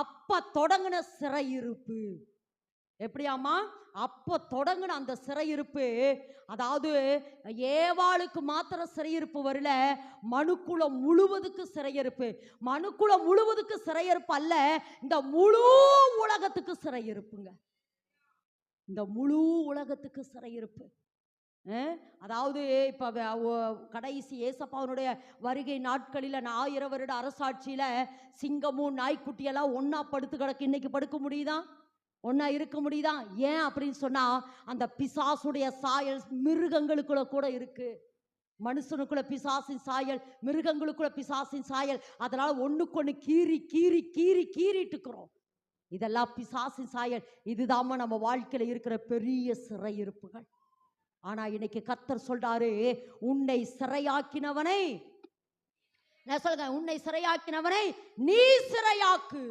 அப்ப தொடங்கின சிறையிருப்பு. எப்படியாம்மா? அப்போ தொடங்கின அந்த சிறையிருப்பு அதாவது ஏவாளுக்கு மாத்திரம் சிறையிருப்பு வரல மனுக்குளம் முழுவதுக்கு சிறையிருப்பு. மனுக்குளம் முழுவதுக்கு சிறையிருப்பு அல்ல இந்த முழு உலகத்துக்கு சிறையிருப்புங்க. இந்த முழு உலகத்துக்கு சிறையிருப்பு. அதாவது இப்போ கடைசி ஏசப்பாவனுடைய வருகை நாட்களில் ஆயிரம் வருட அரசாட்சியில் சிங்கமும் நாய்க்குட்டியெல்லாம் ஒன்றா படுத்து கிடக்கு. இன்னைக்கு படுக்க முடியுதா? ஒன்றா இருக்க முடியுதா? ஏன் அப்படின்னு சொன்னால் அந்த பிசாசுடைய சாயல் மிருகங்களுக்குள்ள கூட இருக்கு. மனுஷனுக்குள்ள பிசாசின் சாயல் மிருகங்களுக்குள்ள பிசாசின் சாயல். அதனால் ஒன்றுக்கு ஒன்று கீறி கீறி கீறி கீறிட்டு இருக்கிறோம். இதெல்லாம் பிசாசின் சாயல். இதுதாம்மா நம்ம வாழ்க்கையில இருக்கிற பெரிய சிறையிருப்புகள். ஆனா இன்னைக்கு கத்தர் சொல்றாரு உன்னை சிறையாக்கினவனை நான் சொல்லுங்க உன்னை சிறையாக்கினவனை நீ சிறையாக்கு.